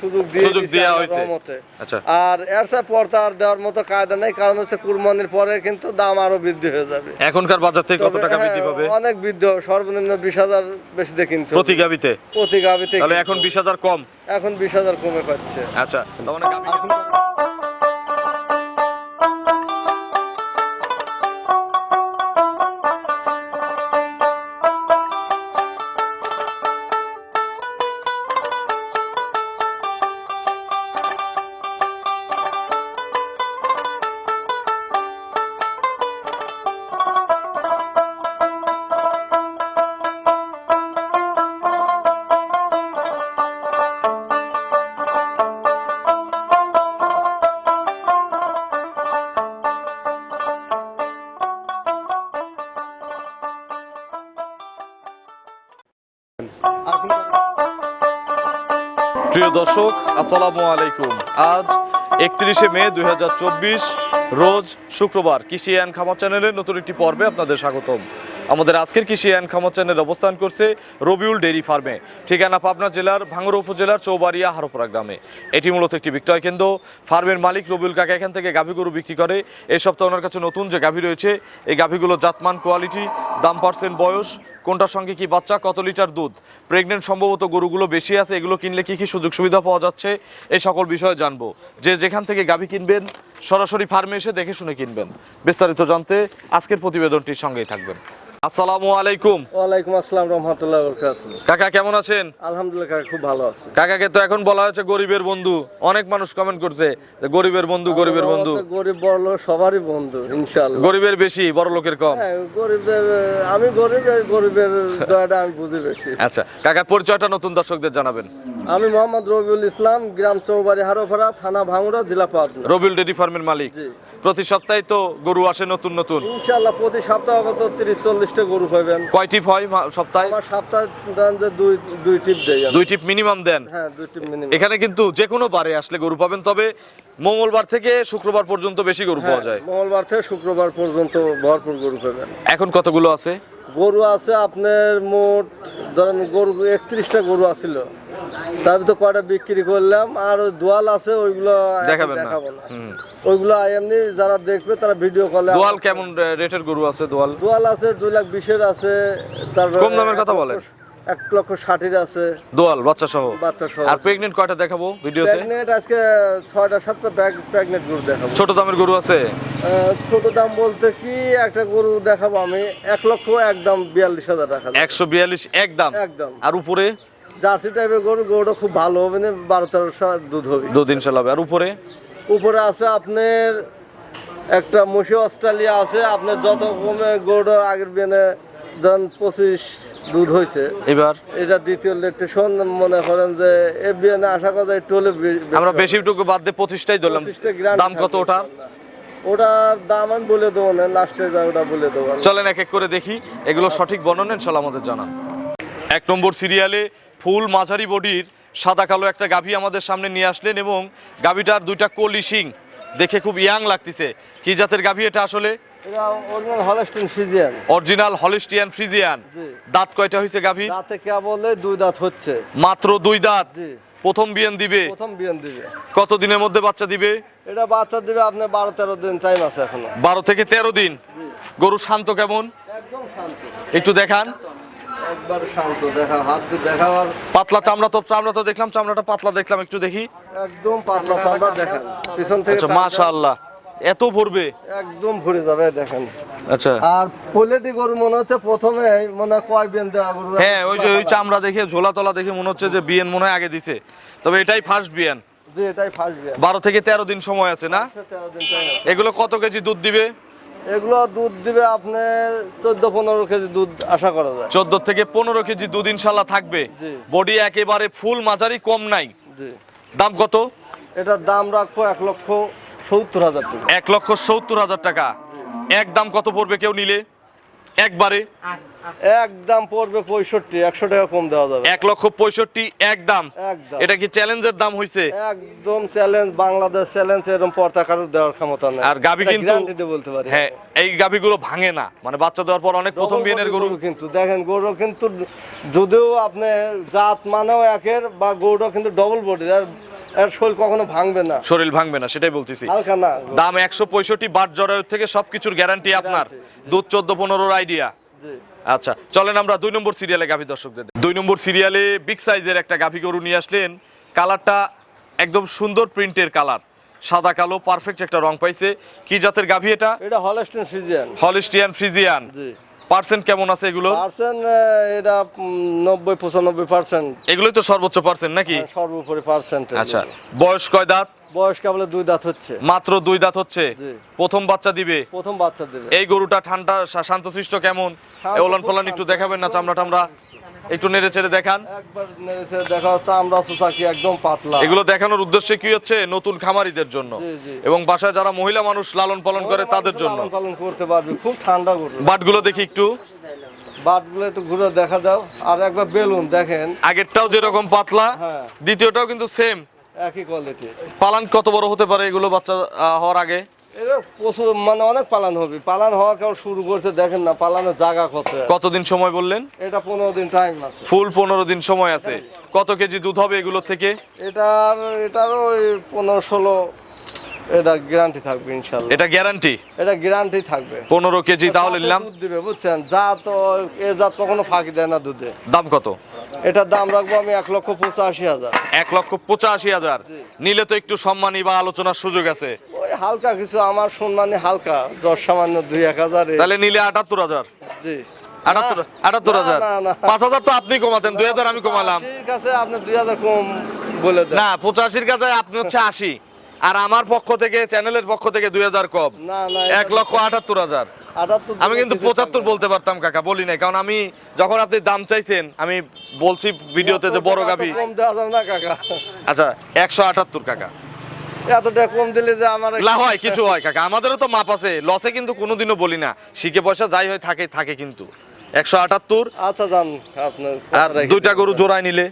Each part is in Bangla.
সুযোগ দিয়ে সুযোগ দিছে হয়েছে। আচ্ছা। আর এর চেয়ে পর্দা আর দেওয়ার মতো কায়দা নেই কারণ হচ্ছে কুরবানির পরে কিন্তু দাম আরও বৃদ্ধি হয়ে যাবে এখনকার বাজার থেকে কত টাকা বৃদ্ধি হ্যাঁ, পাবে অনেক বৃদ্ধি হবে। সর্বনিম্ন বিশ হাজার বেশি দিয়ে কিন্তু। প্রতি গাবিতে প্রতি গাবিতে তাহলে এখন। বিশ হাজার কম এখন বিশ হাজার কমে পাচ্ছে আচ্ছা তার মানে প্রিয় দর্শক, আসসালামু আলাইকুম। আজ একত্রিশে মে দুই হাজার চব্বিশ, রোজ শুক্রবার কৃষি অ্যান্ড খামার চ্যানেলের নতুন একটি পর্বে আপনাদের স্বাগতম। আমাদের আজকের কৃষি অ্যান্ড খামার চ্যানেল অবস্থান করছে রবিউল ডেইরি ফার্মে, ঠিকানা পাবনা জেলার ভাঙ্গুড়া উপজেলার চৌবাড়িয়া হারোপাড়া গ্রামে। এটি মূলত একটি বিক্রয় কেন্দ্র। ফার্মের মালিক রবিউল কাকা এখান থেকে গাভী গরু বিক্রি করে। এই সপ্তাহে ওনার কাছে নতুন যে গাভী রয়েছে, এই গাভীগুলো জাতমান, কোয়ালিটি, দাম, পার্সেন্ট, বয়স কোনটার সঙ্গে কি বাচ্চা? কত লিটার দুধ? প্রেগনেন্ট সম্ভবত গরুগুলো বেশি আছে এগুলো কিনলে কি কি সুযোগ সুবিধা পাওয়া যাচ্ছে? এই সকল বিষয়ে জানব। যে যেখান থেকে গাভী কিনবেন সরাসরি ফার্মে এসে দেখে শুনে কিনবেন। বিস্তারিত জানতে আজকের প্রতিবেদনটির সঙ্গেই থাকবেন। আসসালামু আলাইকুম। ওয়ালাইকুম আসসালাম রহমতুল্লাহ বরকাত। কাকা কেমন আছেন? আলহামদুলিল্লাহ কাকা খুব ভালো আছে। কাকাকে তো এখন বলা হচ্ছে গরিবের বন্ধু। অনেক মানুষ কমেন্ট করছে যে গরিবের বন্ধু গরিবের বন্ধু। গরিব বড় লোক সবারই বন্ধু ইনশাল্লাহ গরিবের বেশি বড় লোকের কম। হ্যাঁ গরিবের আমি গরিব এই দয়াটা আমি বুঝি আচ্ছা কাকার পরিচয়টা নতুন দর্শকদের জানাবেন। আমি মোহাম্মদ রবিউল ইসলাম গ্রাম চৌবাড়ি হারোপাড়া থানা ভাঙুড়া জেলা পাবনা। রবিউল ডেরি ফার্মের মালিক। প্রতি সপ্তাহে তো গরু আসে নতুন নতুন। ইনশাল্লাহ প্রতি সপ্তাহে কত তিরিশ চল্লিশটা গরু পাবেন। কয় টিপ হয় সপ্তাহে? আমার সপ্তাহে দেন যে দুই দুই টিপ দেই দুই টিপ মিনিমাম দেন? হ্যাঁ দুই টিপ মিনিমাম। এখানে কিন্তু যে কোনো বারে আসলে গরু পাবেন তবে মঙ্গলবার থেকে শুক্রবার পর্যন্ত বেশি গরু পাওয়া যায়। মঙ্গলবার থেকে শুক্রবার পর্যন্ত ভরপুর গরু পাবেন। এখন কতগুলো আছে? গরু আছে আপনার মোট ধরেন গরু একত্রিশটা গরু আছিল। তার ভিতরে কয়টা বিক্রি করলাম আর দোয়াল আছে ওইগুলো দেখাবেন দেখাবো না। ওইগুলো এমনি যারা দেখবে তারা ভিডিও কলে দোয়াল কেমন রেটের গরু আছে দোয়াল? দোয়াল আছে দুই লাখ বিশের আছে তার কম দামের কথা বলেন। এক লক্ষ ষাটের আছে। দোয়াল বাচ্চা সহ বাচ্চা সহ আর প্রেগনেন্ট কয়টা দেখাবো ভিডিওতে প্রেগনেন্ট আজকে ছয়টা সাতটা ব্যাগ প্রেগনেন্ট গরু দেখাবো। ছোট দামের গরু আছে? ছোট দাম বলতে কি একটা গরু দেখাবো আমি এক লক্ষ একদম বিয়াল্লিশ হাজার টাকা একশো বিয়াল্লিশ একদম একদম। আর উপরে? জার্সি টাইপের গরু গরুটা খুব ভালো হবে না বারো তেরোশো দুধ হবে। দুদিন চালাবে আর উপরে? উপরে আছে আপনার একটা মসি অস্ট্রেলিয়া আছে আপনার যত কমে গরুটা আগের বিয়ানে ধরেন পঁচিশ দুধ হয়েছে। এবার? এটা দ্বিতীয় লেটেশন মনে করেন যে এ বিয়ানে আশা করা যায় টোলে আমরা বেশি বেশিটুকু বাদ দিয়ে পঁচিশটাই ধরলাম। দাম কত ওটার? ওটার দাম আমি বলে দেবো না লাস্টে যা ওটা বলে দেবো। চলেন এক এক করে দেখি এগুলো সঠিক বর্ণনা ইনশাল্লাহ আমাদের জানান। এক নম্বর সিরিয়ালে ফুল মাঝারি বডির সাদা কালো একটা গাভী আমাদের সামনে নিয়ে আসলেন এবং গাভীটার দুইটা কলি শিং দেখে খুব ইয়াং লাগতেছে। কি জাতের গাভী এটা আসলে? এটা original Holstein Friesian original Holstein Friesian দাঁত কয়টা হয়েছে গাভী? দাঁতে কেবলে দুই দাঁত হচ্ছে। মাত্র দুই দাঁত? প্রথম বিয়ান দিবে? প্রথম বিয়ান দিবে। কত দিনের মধ্যে বাচ্চা দিবে? এটা বাচ্চা দিবে আপনার বারো তেরো দিন টাইম আছে এখনও। বারো থেকে তেরো দিন। গরু শান্ত কেমন? একদম শান্ত। একটু দেখান। একবার শান্ত দেখা হাত দিয়ে দেখাবার। পাতলা চামড়া তো চামড়া তো দেখলাম চামড়াটা পাতলা দেখলাম একটু দেখি। একদম পাতলা চামড়া দেখেন। পিছন থেকে আচ্ছা মাশাআল্লাহ। এত ভরবে? একদম ভরে যাবে দেখেন। আচ্ছা। আর পোলেটি গরু মনে হচ্ছে প্রথমে মনে কয় বিয়ান দেওয়া গরু হ্যাঁ ওই যে ওই চামড়া দেখে ঝোলা তলা দেখে মনে হচ্ছে যে বিয়ান মনে হয় আগে দিছে। তবে এটাই ফার্স্ট বিয়ান যে এটাই ফার্স্ট বিয়ান বারো থেকে তেরো দিন সময় আছে না? এগুলো কত কেজি দুধ দিবে? এগুলো দুধ দিবে আপনার চোদ্দ পনেরো কেজি দুধ আশা করা যায়। চোদ্দ থেকে পনেরো কেজি দুধ ইনশাল্লাহ থাকবে। জি। বডি একেবারে ফুল মাঝারি কম নাই। জি। দাম কত? এটার দাম রাখব এক লক্ষ সত্তর হাজার টাকা। এক লক্ষ সত্তর হাজার টাকা। এক দাম কত পড়বে কেউ নিলে? একবারে? একদম পড়বে পঁয়ষট্টি একশো টাকা কম দেওয়া যাবে। এক লক্ষ পঁয়ষট্টি এক দাম। এটা কি চ্যালেঞ্জের দাম হয়েছে একদম চ্যালেঞ্জ বাংলাদেশ চ্যালেঞ্জ এরকম পর্দা কারোর দেওয়ার ক্ষমতা নেই। আর গাভী কিন্তু- বলতে পারি। হ্যাঁ এই গাভীগুলো ভাঙে না। মানে বাচ্চা দেওয়ার পর অনেক প্রথম body গরু। কিন্তু দেখেন গরু কিন্তু যদিও আপনি জাত মানেও একের বা গরুটা কিন্তু ডবল বডি আর এর শরীর কখনো ভাঙবে না। শরীর ভাঙবে না সেটাই বলতেছি। হালকা না। দাম একশো পঁয়ষট্টি বাট জরায়ু থেকে সবকিছুর গ্যারান্টি আপনার। দুধ চোদ্দ পনেরোর আইডিয়া আচ্ছা চলেন আমরা দুই নম্বর সিরিয়ালে গাভী দর্শকদের দুই নম্বর সিরিয়ালে বিগ সাইজের একটা গাভী গরু নিয়ে আসলেন। কালারটা একদম সুন্দর প্রিন্টের কালার। সাদা কালো পারফেক্ট একটা রং পাইছে। কি জাতের গাভী এটা? এটা Holstein Friesian Holstein Friesian percent কেমন আছে এগুলো? পার্সেন্ট এটা নব্বই পঁচানব্বই পার্সেন্ট এগুলোই তো সর্বোচ্চ পার্সেন্ট নাকি? সর্বোপরি পার্সেন্ট আচ্ছা বয়স কয় দাঁত? বয়স কেবল দুই দাঁত হচ্ছে। মাত্র দুই দাঁত হচ্ছে? প্রথম বাচ্চা দিবে? প্রথম বাচ্চা দিবে। এই গরুটা ঠান্ডা শান্তশিষ্ট কেমন? ওলান ফলান একটু দেখাবেন না চামড়া টামড়া একটু নেড়ে চেড়ে দেখান। একবার নেড়েছে দেখা হচ্ছে আমরা সুসাকি একদম পাতলা। এগুলো দেখানোর উদ্দেশ্য কি হচ্ছে? নতুন খামারিদের জন্য। এবং বাসায় যারা মহিলা মানুষ লালন পালন করে তাদের জন্য। লালন পালন করতে পারবে খুব ঠান্ডা গরু বাটগুলো দেখি একটু। বাটগুলো একটু ঘুরে দেখা দাও আর একবার বেলুন দেখেন। আগেরটাও যেরকম পাতলা হ্যাঁ। দ্বিতীয়টাও কিন্তু সেম একই কোয়ালিটি পালান কত বড় হতে পারে এগুলো বাচ্চা হওয়ার আগে? প্রচুর মানে অনেক পালান হবে। পালান হওয়া কেউ শুরু করছে দেখেন না পালানোর জায়গা কত। কতদিন সময় বললেন? এটা পনেরো দিন টাইম আছে। ফুল পনেরো দিন সময় আছে। কত কেজি দুধ হবে এগুলোর থেকে? এটার এটারও ওই পনেরো ষোলো এটা গ্যারান্টি থাকবে ইনশাল্লাহ এটা গ্যারান্টি এটা গ্যারান্টি থাকবে। পনেরো কেজি তাহলে নিলাম। দুধ দিবে বুঝছেন? জাত ও- এ জাত কখনো ফাঁকি দেয় না দুধে। দাম কত? এটার দাম রাখব আমি এক লক্ষ পঁচাশি হাজার। এক লক্ষ পঁচাশি হাজার। নিলে তো একটু সম্মানী বা আলোচনার সুযোগ আছে। ওই হালকা কিছু আমার সম্মানে হালকা দশ সামান্য দুই এক হাজার তাহলে নিলে আটাত্তর হাজার। জি। আটাত্তর হাজার। পাঁচ হাজার তো আপনি কমাতেন দুই হাজার আমি কমালাম। ঠিক আছে আপনি দুই হাজার কম বলে দেন। না পঁচাশির কাছে আপনি হচ্ছে আশি। আর আমার পক্ষ থেকে চ্যানেলের পক্ষ থেকে দুই হাজার কম। না না এক লক্ষ আটাত্তর হাজার। আমি কিন্তু পঁচাত্তর বলতে পারতাম কাকা বলি নাই। কারণ আমি যখন আপনি দাম চাইছেন আমি বলছি ভিডিওতে যে বড় গাভি। আচ্ছা একশো আটাত্তর কাকা। এতটা কম দিলে যে আমার হয় কিছু হয় কাকা। আমাদেরও তো মাপ আছে। লসে কিন্তু কোনোদিনও বলি না। শিখে পয়সা যাই হয় থাকে থাকে কিন্তু। একশো আটাত্তর। আচ্ছা যান আপনার আর দুইটা গরু জোড়ায় নিলে।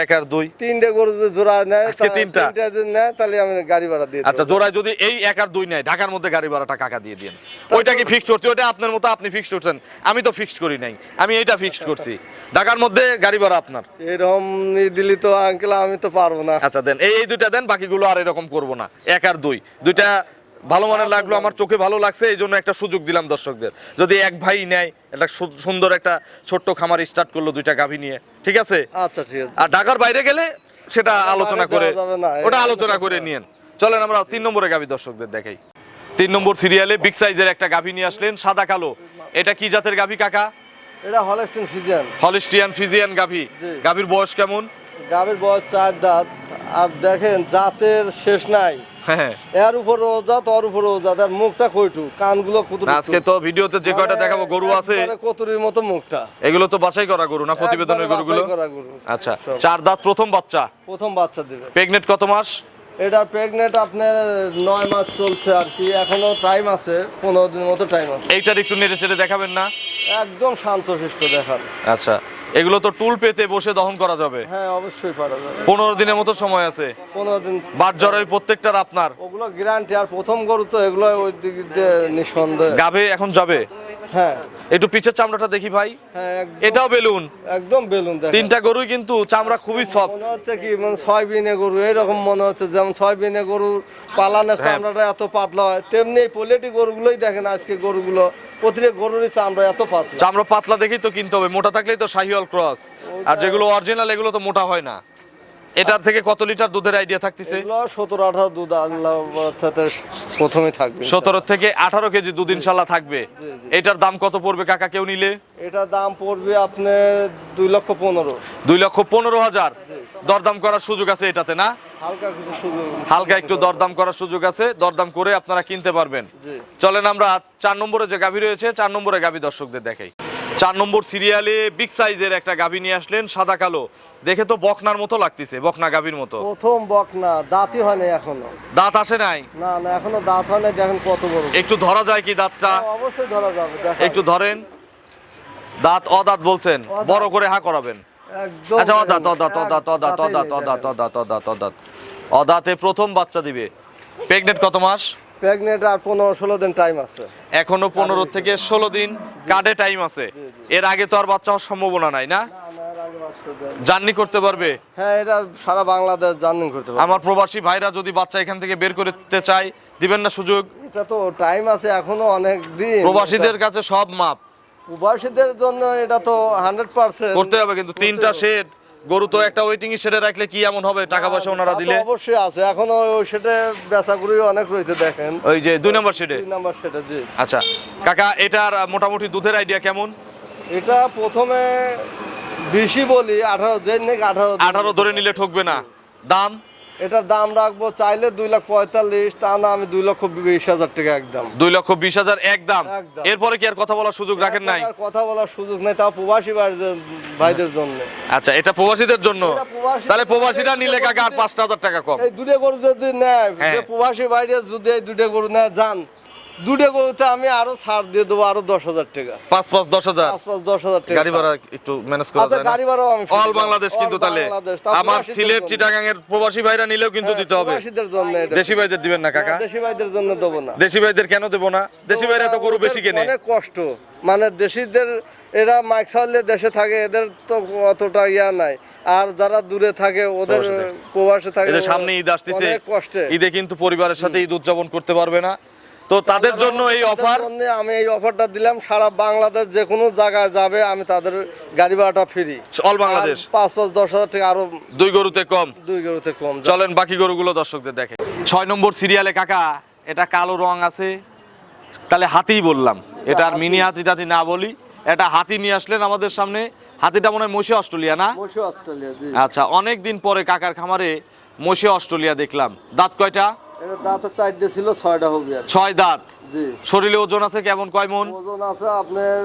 এক আর দুই। তিনটে গরু যদি জোড়া নেয় আজকে তিনটা? যদি নেয় তাহলে আমি গাড়ি ভাড়া দিয়ে আচ্ছা জোড়ায় যদি এই এক আর দুই নেয় ঢাকার মধ্যে গাড়ি ভাড়াটা কাকা দিয়ে দিন ওইটা কি ফিক্সড করছি? ওইটা আপনার মতো আপনি ফিক্সড করছেন। আমি তো ফিক্সড করি নাই। আমি এইটা ফিক্সড করছি। ঢাকার মধ্যে গাড়ি ভাড়া আপনার। এরকম ই দিলি তো আঙ্কেল আমি তো পারব না। আচ্ছা দেন। এই এই দুইটা দেন বাকিগুলো আর এরকম করব না। এক আর দুই। দুইটা ভালো মানের লাগল আমার চোখে ভালো লাগছে এই জন্য একটা সুযোগ দিলাম দর্শকদের। যদি এক ভাই নেয় একটা সুন্দর একটা ছোট্ট খামার স্টার্ট করল দুইটা গাভী নিয়ে ঠিক আছে? আচ্ছা ঠিক আছে। আর ঢাকার বাইরে গেলে সেটা আলোচনা করে ওটা আলোচনা করে নিয়েন। চলেন আমরা তিন নম্বরে গাভী দর্শকদের দেখাই। তিন নম্বর সিরিয়ালে বিগ সাইজের একটা গাভী নিয়ে আসলেন সাদা কালো। এটা কি জাতের গাভী কাকা? এটা হলস্টেন সিজন হলিস্টিয়ান ফিজিয়ান গাভী। গাভীর বয়স কেমন? গাভীর বয়স চার দাঁত। আর দেখেন জাতের শেষ নাই। হ্যাঁ এর উপর রোজা তোর উপর রোজা। তার মুখটা কইটু কানগুলো কুতুর আজকে তো ভিডিওতে যে কয়টা দেখাবো গরু আছে। কতুরির মতো মুখটা। এগুলো তো বাছাই করা গরু না প্রতিবেদনের গরুগুলো? করা গরু। আচ্ছা চার দাঁত প্রথম বাচ্চা। প্রথম বাচ্চা দিবে। প্রেগনেট কত মাস? এটা প্রেগনেন্ট আপনার নয় মাস চলছে আর কি এখনও টাইম আছে পনেরো দিন মতো টাইম আছে। এইটার একটু নেড়ে চেড়ে দেখাবেন না? একদম শান্ত শান্তশিষ্ট দেখান। আচ্ছা এগুলো তো টুল পেতে বসে দহন করা যাবে। হ্যাঁ অবশ্যই পারা যাবে। পনেরো দিনের মতো সময় আছে। পনেরো দিন বাট জরাই প্রত্যেকটার আপনার। ওগুলো গ্যারান্টি আর প্রথম গরু তো এগুলো ওই দিক দিয়ে নিঃসন্দেহ। গাভে এখন যাবে? হ্যাঁ। একটু পিছের চামড়াটা দেখি ভাই। হ্যাঁ এটাও বেলুন। একদম বেলুন তিনটা গরুই কিন্তু চামড়া খুবই সফট মনে হচ্ছে কি মানে ছয় বিনে গরু এইরকম মনে হচ্ছে যেমন ছয় বিনে গরুর পালানের হ্যাঁ। চামড়াটা এত পাতলা হয় তেমনি পোলেটি গরুগুলোই দেখেন আজকে গরুগুলো প্রতিটা গরুরই চামড়া এত পাতলা। চামড়া পাতলা দেখেই তো কিনতে হবে মোটা থাকলেই তো শাহিওয়াল ক্রস আর যেগুলো অরিজিনাল এগুলো তো মোটা হয় না। এটার থেকে কত লিটার দুধের আইডিয়া থাকতেছে? সতেরো আঠারো দুধ আল্লাহ প্রথমে থাকবে। সতেরো থেকে আঠারো কেজি দুধ ইনশাল্লাহ থাকবে। এটার দাম কত পড়বে কাকা কেউ নিলে? এটার দাম পড়বে আপনার দুই লক্ষ পনেরো। দুই লক্ষ পনেরো হাজার। দরদাম করার সুযোগ আছে এটাতে না? হালকা একটু দরদাম করার সুযোগ আছে। দরদাম করে আপনারা কিনতে পারবেন। চলেন আমরা চার নম্বরে যে গাভী রয়েছে চার নম্বরে গাভী দর্শকদের দেখাই। চার নম্বর সিরিয়ালে বিগ সাইজের একটা গাভী নিয়ে আসলেন সাদা কালো। দেখে তো বকনার মতো লাগতেছে বকনা গাভীর মতো। প্রথম বক না দাঁতই হয় না এখনও। দাঁত আসে নাই? না না এখনও দাঁত হয় না দেখেন কত বড়। একটু ধরা যায় কি দাঁতটা? হ্যাঁ, অবশ্যই ধরা যাবে দেখেন। একটু ধরেন। দাঁত অদাঁত বলছেন বড় করে হা করাবেন। আচ্ছা অদাঁত অদাঁত অদাঁত অদাঁত অদাঁত অদাঁত। অদাঁত অদাঁত অদাঁত। অদাঁতে প্রথম বাচ্চা দিবে। প্রেগনেট কত মাস? প্রেগনেন্ট আর পনেরো ষোলো দিন টাইম আছে। এখনও পনেরো থেকে ষোলো দিন কার্ডে টাইম আছে। এর আগে তো আর বাচ্চা হওয়ার সম্ভাবনা নাই না? জার্নি করতে পারবে? হ্যাঁ এটা সারা বাংলাদেশ জার্নি করতে পারবে। আমার প্রবাসী ভাইরা যদি বাচ্চা এখান থেকে বের করতে চায় দিবেন না সুযোগ? এটা তো টাইম আছে এখনও অনেক দিন। প্রবাসীদের কাছে সব মাপ। প্রবাসীদের জন্য এটা তো হান্ড্রেড পার্সেন্ট করতে হবে কিন্তু তিনটা শেড গরু তো একটা ওয়েটিং শেডে রাখলে কি এমন হবে? টাকা পয়সা ওনারা দিলে? অবশ্যই আছে। এখন ওই সেটে বেচা গরু অনেক রয়েছে দেখেন। ওই যে দুই নম্বর শেডে দুই নম্বর সেটে জি। আচ্ছা। কাকা এটার মোটামুটি দুধের আইডিয়া কেমন? এটা প্রথমে বেশি বলি আঠারো যে নাকি আঠারো। আঠারো ধরে নিলে ঠকবে না। দাম? এটার দাম রাখব চাইলে দুই লাখ পঁয়তাল্লিশ তা না আমি দুই লক্ষ বিশ হাজার টাকা একদম। দুই লক্ষ বিশ হাজার একদম। এরপরে কি আর কথা বলার সুযোগ রাখেন নাই? কথা বলার সুযোগ নেই তাও প্রবাসী ভাইদের- জন্য। আচ্ছা এটা প্রবাসীদের জন্য? তাহলে প্রবাসীরা নিলে কাকা আর পাঁচটা হাজার টাকা কম। এই দুটো গরু যদি নেয় হ্যাঁ। প্রবাসী বাইরে যদি এই দুটো গরু নেয় যান। দুটো গরুতে আমি আরও ছাড় দিয়ে দেবো আরও দশ হাজার টাকা। পাঁচ পাঁচ দশ হাজার? পাঁচ পাঁচ দশ হাজার টাকা গাড়ি ভাড়া একটু ম্যানেজ করা আচ্ছা যায় গাড়ি ভাড়াও আমি অল বাংলাদেশ কিন্তু তাহলে। আমার সিলেট চিটাগাং এর প্রবাসী ভাইরা নিলেও কিন্তু হ্যাঁ, দিতে হবে। প্রবাসীদের জন্য দেশি ভাইদের দিবেন না কাকা? দেশি ভাইদের জন্য দেবো না। দেশি ভাইদের কেন দেবো না? দেশি ভাইরা তো গরু বেশি কেনে। অনেক কষ্ট। মানে দেশিদের এরা মাইক ছাড়লে দেশে থাকে এদের তো অতটা ইয়া নাই। আর যারা দূরে থাকে ওদের প্রবাসে থাকে। সামনে ঈদ আসতেছে কষ্টে। ঈদে কিন্তু পরিবারের সাথে ঈদ উদযাপন করতে পারবে না। তো তাদের জন্য এই অফার আমি এই অফারটা দিলাম সারা বাংলাদেশ যে কোনো জায়গায় যাবে আমি তাদের গাড়ি ভাড়াটা ফ্রি অল বাংলাদেশ পাঁচ পাঁচ দশ হাজার টাকা আরও দুই গরুতে কম? দুই গরুতে কম। চলেন বাকি গরুগুলো দর্শকদের দেখে। ছয় নম্বর সিরিয়ালে কাকা এটা কালো রং আছে। তাহলে হাতিই বললাম এটা আর মিনি হাতি টাতি না বলি। এটা হাতি নিয়ে আসলেন আমাদের সামনে। হাতিটা মনে হয় মসি অস্ট্রেলিয়া না? বসে অস্ট্রেলিয়া আচ্ছা অনেক দিন পরে কাকার খামারে মসি অস্ট্রেলিয়া দেখলাম। দাঁত কয়টা? দাঁতে চারটে ছিল ছয়টা হবে আর ছয় দাঁত? জি। শরীরে ওজন আছে কেমন? কয় মন? ওজন আছে আপনার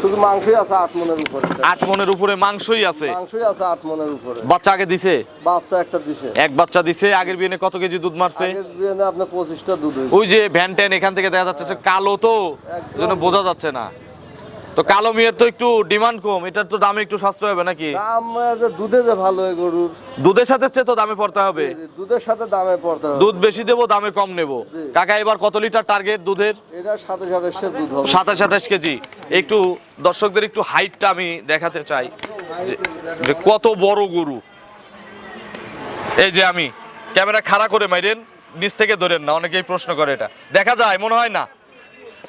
শুধু মাংসই আছে আট মনের উপরে। আট মনের উপরে মাংসই আছে? মাংসই আছে আট মনের উপরে। বাচ্চা আগে দিছে? বাচ্চা একটা দিছে। এক বাচ্চা দিছে আগের বিয়ে কত কেজি দুধ মারছে? আগের আপনার পঁচিশটা দুধ ওই যে ভ্যান ট্যান এখান থেকে দেখা যাচ্ছে কালো তো। জন্য বোঝা যাচ্ছে না। তো কালো মেয়ের তো একটু ডিমান্ড কম এটার তো দামে একটু সাশ্রয় হবে নাকি? দাম যে দুধে যে ভালো হয় গরুর। দুধের সাথে চেয়ে তো দামে পড়তে হবে। দুধের সাথে দামে পড়তে হবে। দুধ বেশি দেবো দামে কম নেব। কাকা এবার কত লিটার টার্গেট দুধের? এটা সাথে সাথে দুধ হবে। সাতাশ আঠাশ কেজি। একটু দর্শকদের একটু হাইটটা আমি দেখাতে চাই। যে কত বড় গরু। এই যে আমি ক্যামেরা খাড়া করে মাইরেন নিচ থেকে ধরেন না অনেকেই প্রশ্ন করে এটা। দেখা যায় মনে হয় না।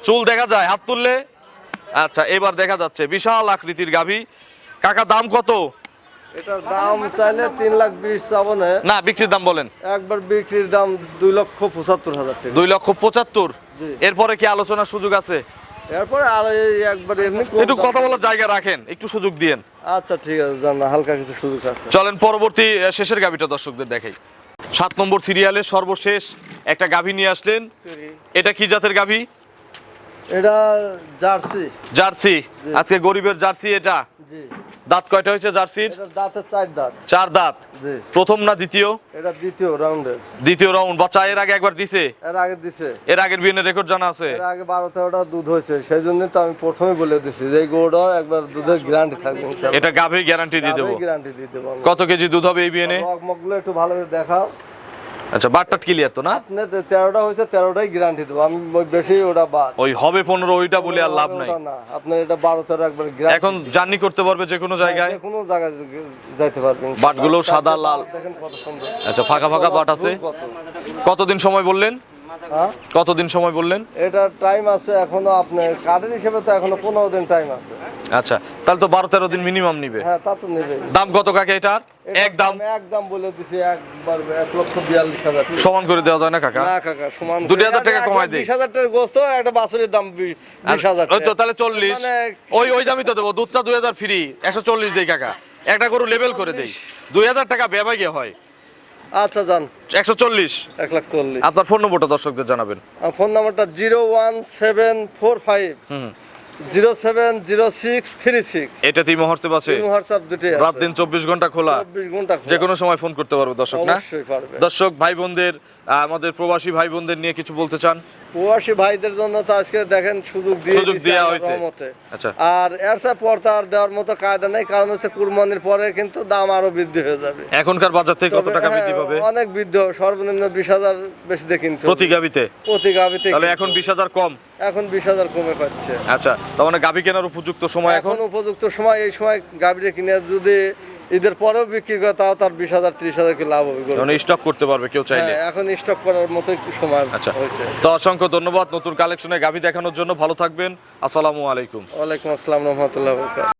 চুল দেখা যায় হাত তুললে আচ্ছা এবার দেখা যাচ্ছে বিশাল আকৃতির গাভী। কাকা দাম কত? এটার দাম চাইলে তিন লাখ বিশ চাবো না না বিক্রির দাম বলেন। একবার বিক্রির দাম দুই লক্ষ পঁচাত্তর হাজার টাকা। দুই লক্ষ পঁচাত্তর? এরপরে কি আলোচনার সুযোগ আছে? এরপরে একবার এমনি একটু কথা বলার জায়গা রাখেন একটু সুযোগ দিয়েন। আচ্ছা ঠিক আছে জান হালকা কিছু সুযোগ আছে। চলেন পরবর্তী শেষের গাভিটা দর্শকদের দেখাই। সাত নম্বর সিরিয়ালে সর্বশেষ একটা গাভী নিয়ে আসলেন। এটা কি জাতের গাভী? এটা জার্সি। জার্সি? আজকে গরিবের জার্সি এটা? জি। দাঁত কয়টা হয়েছে জার্সির? দাঁতের চার দাঁত। চার দাঁত? জি। প্রথম না দ্বিতীয়? এটা দ্বিতীয় রাউন্ডের। দ্বিতীয় রাউন্ড। বাচ্চা এর আগে একবার দিছে? এর আগে দিছে। এর আগের বিয়ের রেকর্ড জানা আছে? এর আগে বারো তেরোটা দুধ হয়েছে। সেই জন্য তো আমি প্রথমে বলে দিছি যে গরুটা একবার দুধের গ্যারান্টি থাকবে এটা গাভী গ্যারান্টি দিয়ে দেবো। গ্যারান্টি দিয়ে দেবো কত কেজি দুধ হবে এই বিয়েনে রকমগুলো একটু ভালো করে দেখাও। আচ্ছা বাটটাট ক্লিয়ার তো না? আপনি তেরোটা হয়েছে তেরোটাই গ্যারান্টি দেবো। আমি বেশি ওটা বাদ। ওই হবে পনেরো ওইটা বলে আর লাভ নাই। না আপনার এটা বারো তেরো একবার guarantee এখন জার্নি করতে পারবে যে কোনো জায়গায়? যে কোনো জায়গায় যাইতে পারবেন বাটগুলো সাদা, লাল। দেখেন কত সুন্দর। আচ্ছা ফাঁকা ফাঁকা বাট আছে। কতদিন সময় বললেন? হ্যাঁ? কতদিন সময় বললেন? এটা টাইম আছে এখনও আপনার কার্ডের হিসেবে তো এখনও পনেরো দিন টাইম আছে। আচ্ছা তাহলে তো বারো তেরো দিন মিনিমাম নিবে। হ্যাঁ তা তো নেবে দাম কত কাকে এটার? এক দাম। একদম বলে দিছি একবার এক লক্ষ বিয়াল্লিশ হাজার। সমান করে দেওয়া যায় না কাকা? না কাকা সমান দুই হাজার টাকা কমায় দেই। বিশ হাজার টাকার গোস্ত একটা বাছুরের দাম বিশ হাজার ওই তো তাহলে চল্লিশ। মানে ওই ওই দামই তো দেবো। দুধটা দুই হাজার ফ্রি একশো চল্লিশ দেই কাকা। একটা গরু লেবেল করে দেই। দুই হাজার টাকা বেবা গিয়ে হয়। আচ্ছা যান। একশো চল্লিশ। এক লাখ চল্লিশ। আপনার ফোন নম্বরটা দর্শকদের জানাবেন। ফোন নাম্বারটা zero one seven four five. Hmm. Zero seven zero six three six. এটা তিন হোয়াটসঅ্যাপ আছে হোয়াটসঅ্যাপ দুটি রাত দিন চব্বিশ ঘণ্টা খোলা। চব্বিশ ঘণ্টা যে কোনো সময় ফোন করতে পারব দর্শক না? দর্শক ভাই বোনদের আমাদের প্রবাসী ভাই বোনদের নিয়ে কিছু বলতে চান? প্রবাসী ভাইদের জন্য তো আজকে দেখেন সুযোগ দিয়ে সুযোগ দিয়েছে হয়েছে। আচ্ছা। আর এর পর্দা আর দেওয়ার মতো কায়দা নেই কারণ হচ্ছে কুরবানির পরে কিন্তু দাম আরও বৃদ্ধি হয়ে যাবে। এখনকার বাজার থেকে কত টাকা বৃদ্ধি হ্যাঁ, পাবে? অনেক বৃদ্ধি সর্বনিম্ন বিশ হাজার বেশি দিয়ে কিনতে প্রতি গাবিতে? প্রতি তাহলে এখন বিশ হাজার কম। এখন বিশ হাজার কমে পাচ্ছে। আচ্ছা তার মানে গাবি কেনার উপযুক্ত সময় এখন? উপযুক্ত সময় এই সময় গাভীটা কিনে যদি ঈদের পরেও বিক্রি করে তাও তার বিশ হাজার ত্রিশ হাজার কি লাভ হবে? মানে স্টক করতে পারবে কেউ চাইলে। হ্যাঁ, এখন স্টক করার মতো সময় আচ্ছা। হয়েছে। তো অসংখ্য ধন্যবাদ নতুন কালেকশনে গাভী দেখানোর জন্য। ভালো থাকবেন। আসসালামু আলাইকুম। ওয়ালাইকুম আসসালাম রহমতুল্লাহ